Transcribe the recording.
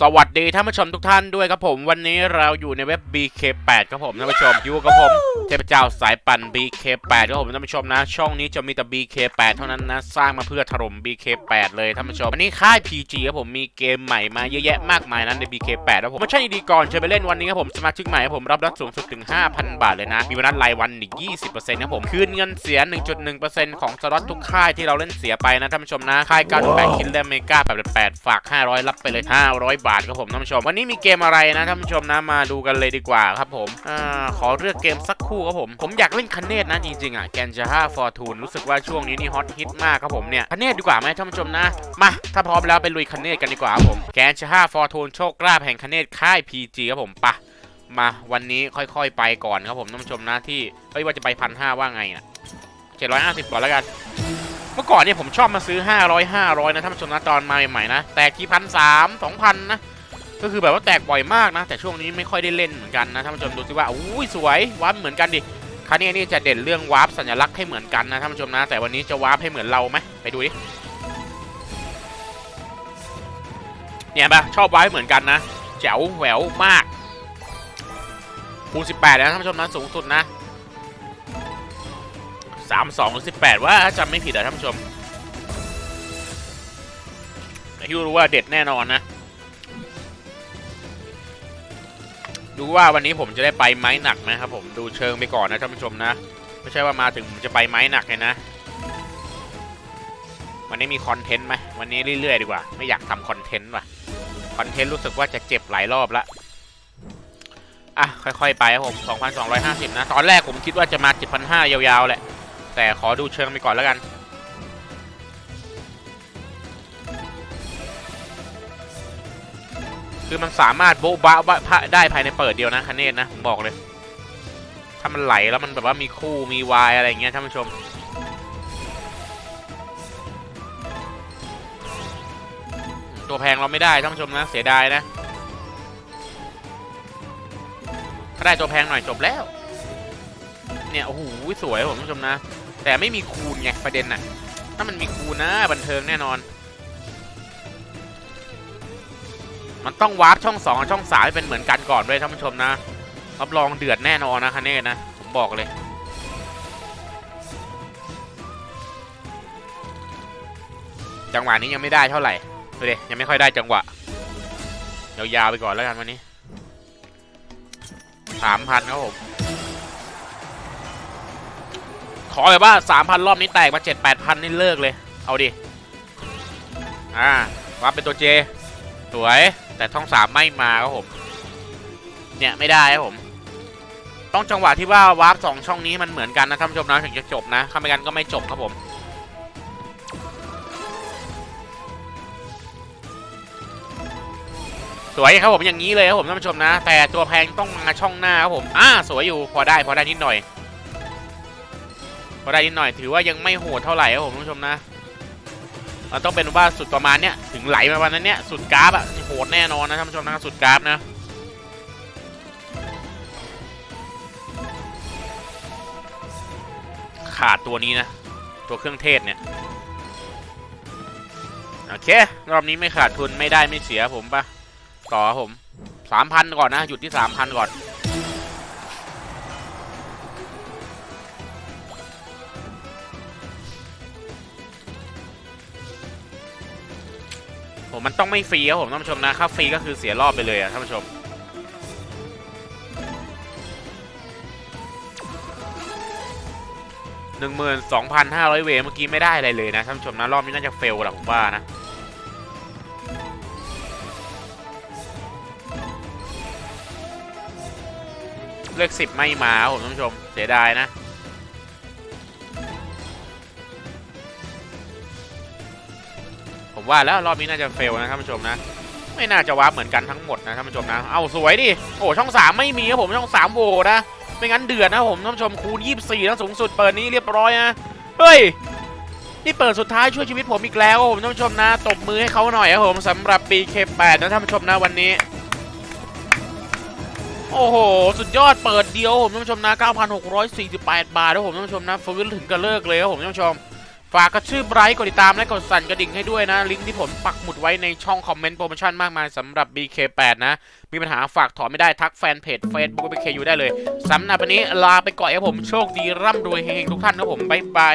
สวัสดีท่านผู้ชมทุกท่านด้วยครับผมวันนี้เราอยู่ในเว็บ BK8 ครับผมท่านผู้ชมอยู่กับผมเทพเจ้าสายปั่น BK8 ครับผมท่านผู้ชมนะ ช่องนี้จะมีแต่ BK8 เท่านั้นนะ สร้างมาเพื่อถล่ม BK8 เลยท่านผู้ชมวันนี้ค่าย PG ครับผมมีเกมใหม่มาเยอะแยะมากมายนั้นใน BK8 ครับผมไม่ใช่ดีก่อนเชิญไปเล่นวันนี้ครับผมสมาชิกใหม่ครับผมรับรับสูงสุดถึง 5,000 บาทเลยนะ มีวันนัดรายวันอีก 20%ครับผมคืนเงินเสีย 1.1%ของสล็อตทุกค่ายที่เราเล่นเสียไปนะท่านผู้ชมนะค่าย98คิลเลอร์เมกา88ฝาก 500 รับไปเลย 500บาทครับผมท่านผู้ชม วันนี้มีเกมอะไรนะท่านผู้ชมนะมาดูกันเลยดีกว่าครับผมอ่าขอเลือกเกมสักคู่ครับผม ผมอยากเล่นคันเนตนะจริงๆอะแกนจาห้าฟอร์ทูนรู้สึกว่าช่วงนี้นี่ฮอตฮิตมากครับผมเนี่ยคันเนตดีกว่าไหมท่านผู้ชมนะ มา ถ้าพร้อมแล้วไปลุยคันเนตกันดีกว่าครับผมแกนจาห้าฟอร์ทูนโชคลาภแห่งคันเนตค่าย PG ครับผมปะมาวันนี้ค่อยๆไปก่อนครับผมท่านผู้ชมนะที่เฮ้ยว่าจะไปพันห้าว่าไงอะเจ็ดร้อยห้าสิบก่อนแล้วกัน เมื่อก่อนเนี่ยผมชอบมาซื้อ 500 500 นะท่านผู้ชมนะตอนมาใหม่ๆนะ แตกที่พันสามสองพันนะ ก็คือแบบว่าแตกบ่อยมากนะ แต่ช่วงนี้ไม่ค่อยได้เล่นเหมือนกันนะท่านผู้ชมดูสิว่าอุ้ยสวยวาร์ปเหมือนกันดิคราวนี้นี่จะเด่นเรื่องวาร์ปสัญลักษณ์ให้เหมือนกันนะท่านผู้ชมนะ แต่วันนี้จะวาร์ปให้เหมือนเราไหมไปดูดิเนี่ยปะชอบวาร์ปเหมือนกันนะแจ๋วแหววมากคูณ18แล้วท่านผู้ชมนะสูงสุดนะ 32หรือ18ว่าถ้าจำไม่ผิดอะท่านผู้ชมแต่ที่รู้ว่าเด็ดแน่นอนนะ ดูว่าวันนี้ผมจะได้ไปไม้หนักไหมครับผมดูเชิงไปก่อนนะท่านผู้ชมนะ ไม่ใช่ว่ามาถึงผมจะไปไม้หนักเลยนะ วันนี้มีคอนเทนต์ไหมวันนี้เรื่อยๆดีกว่า ไม่อยากทำคอนเทนต์ว่ะคอนเทนต์รู้สึกว่าจะเจ็บหลายรอบละอะค่อยๆไปครับผม 2,250 นะ ตอนแรกผมคิดว่าจะมา 7,500 ยาวๆ แหละ แต่ขอดูเชิงไปก่อนแล้วกัน คือมันสามารถโบ๊ะบะได้ภายในเปิดเดียวนะคันเนตนะผมบอกเลย ถ้ามันไหลแล้วมันแบบว่ามีคู่มีวายอะไรอย่างเงี้ยท่านผู้ชมตัวแพงเราไม่ได้ท่านผู้ชมนะเสียดายนะถ้าได้ตัวแพงหน่อยจบแล้ว เนี่ยโอ้โหสวยผมท่านผู้ชมนะ แต่ไม่มีคูณไงประเด็นน่ะ ถ้ามันมีคูณนะบันเทิงแน่นอน มันต้องวาร์ปช่อง2กับช่อง3ให้เป็นเหมือนกันก่อนด้วยท่านผู้ชมนะ รับรองเดือดแน่นอนนะคันนี้นะ ผมบอกเลยจังหวะนี้ยังไม่ได้เท่าไหร่ดูดิยังไม่ค่อยได้จังหวะยาวๆไปก่อนแล้วกันวันนี้สามพันครับผม ขอแบบว่าสามพันรอบนี้แตกมาเจ็ดแปดพันนี่เลิกเลย เอาดิ อ่าวับเป็นตัวเจ สวย แต่ช่องสามไม่มาครับผม เนี่ยไม่ได้ครับผม ต้องจังหวะที่ว่าวาร์ปสองช่องนี้มันเหมือนกันนะท่านผู้ชมนะถึงจะจบนะถ้าไม่กันก็ไม่จบครับผมสวยครับผมอย่างนี้เลยครับผมท่านผู้ชมนะ แต่ตัวแพงต้องมาช่องหน้าครับผมอ่าสวยอยู่พอได้พอได้นิดหน่อย พอได้นิดหน่อยถือว่ายังไม่โหดเท่าไหร่ครับผมท่านผู้ชมนะมันต้องเป็นว่าสุดประมาณเนี้ยถึงไหลมาวันนั้นเนี้ยสุดกราฟอะโหดแน่นอนนะท่านผู้ชมนะสุดกราฟนะขาดตัวนี้นะ ตัวเครื่องเทศเนี่ยโอเครอบนี้ไม่ขาดทุนไม่ได้ไม่เสียผมปะต่อครับผมสามพันก่อนนะหยุดที่สามพันก่อน ผมมันต้องไม่ฟรีครับผมท่านผู้ชมนะถ้าฟรีก็คือเสียรอบไปเลยอะท่านผู้ชม หนึ่งหมื่นสองพันห้าร้อยเวเมื่อกี้ไม่ได้อะไรเลยนะท่านผู้ชมนะรอบนี้น่าจะเฟลแหละผมว่านะเลขสิบไม่มาครับผมท่านผู้ชมเสียดายนะ ผมว่าแล้วรอบนี้น่าจะเฟลนะท่านผู้ชมนะ ไม่น่าจะวาร์ปเหมือนกันทั้งหมดนะท่านผู้ชมนะ เอาสวยดิ โอ้ช่องสามไม่มีครับผมช่องสามโหวนะ ไม่งั้นเดือดนะผมท่านผู้ชมคูณ24แล้วสูงสุดเปิดนี้เรียบร้อยนะ เฮ้ย นี่เปิดสุดท้ายช่วยชีวิตผมอีกแล้วครับผมท่านผู้ชมนะ ตบมือให้เขาหน่อยครับผมสำหรับ BK8 นะท่านผู้ชมนะวันนี้โอ้โห สุดยอดเปิดเดียวผมท่านผู้ชมนะ 9,648 บาทครับผมท่านผู้ชมนะฟื้นถึงกับเลิกเลยครับผมท่านผู้ชม ฝากกระชื่อไบรท์กดติดตามและกดสั่นกระดิ่งให้ด้วยนะ ลิงก์ที่ผมปักหมุดไว้ในช่องคอมเมนต์โปรโมชั่นมากมายสำหรับ BK8 นะ มีปัญหาฝากถอนไม่ได้ทักแฟนเพจ Facebook BKU ได้เลยสำหรับวันนี้ลาไปก่อนครับผมโชคดีร่ำรวยเฮงๆทุกท่านครับผมบ๊ายบาย